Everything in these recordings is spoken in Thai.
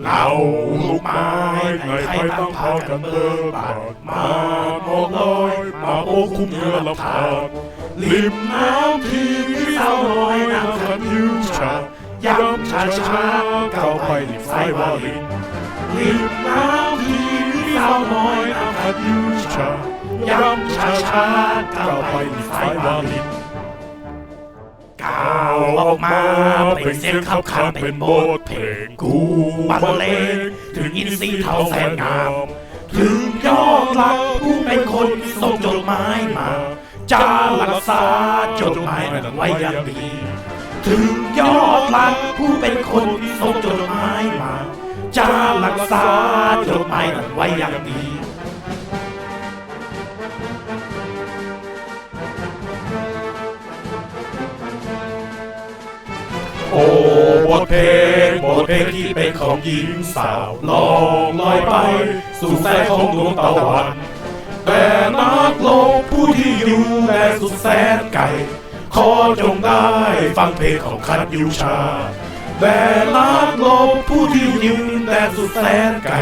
เงาลูกไม้ไงใครตั้งพากันเบิกบานมาหมอกลอยมาโอ้คุ้มเรือละพานริมน้ำที่มีสาวน้อยนางขันยืนชาย้ำช้าช้าๆก้าไปริมสายวาลินริมน้ำที่มีสาวน้อยนางขันยืนชาย้ำช้าช้าๆก้าไปริมสายวาลิน ก้าวออกมาเป็นเสียงขับขานเป็นบทเพลงกูบรรเลงถึงอินทรีย์เท่าแสนงาม ถึงยอดรักผู้เป็นคนส่งจดหมายมาจะรักษาจดหมายนั้นไว้อย่างดี ถึงยอดรักผู้เป็นคนส่งจดหมายมาจะรักษาจดหมายนั้นไว้อย่างดี โอ้บทเพลงบทเพลงที่เป็นของหญิงสาวลองลอยไป สู่แสงของดวงตะวันแต่นักลกผู้ที่อยู่แดนสุดแสนไกลขอจงได้ฟังเพลงของคันยูชาแต่นักลกผู้ที่อยู่แดนสุดแสนไกล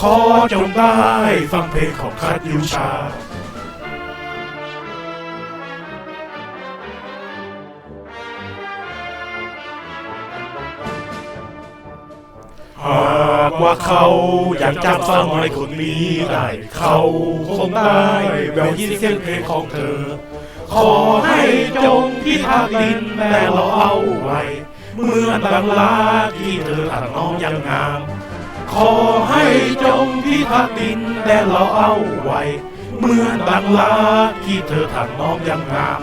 ขอจงได้ฟังเพลงของคันยูชา หากว่าเขาอยากจำสาวน้อยคนนี้ได้เขาคงได้แววยินเสียงเพลงของเธอ ขอให้จงพิทักษ์ดินแต่เราเอาไว้ เมื่อดังลาที่เธอถังน้องยังงาม ขอให้จงพิทักษ์ดินแต่เราเอาไว้ เมื่อดังลาที่เธอถังน้องยังงาม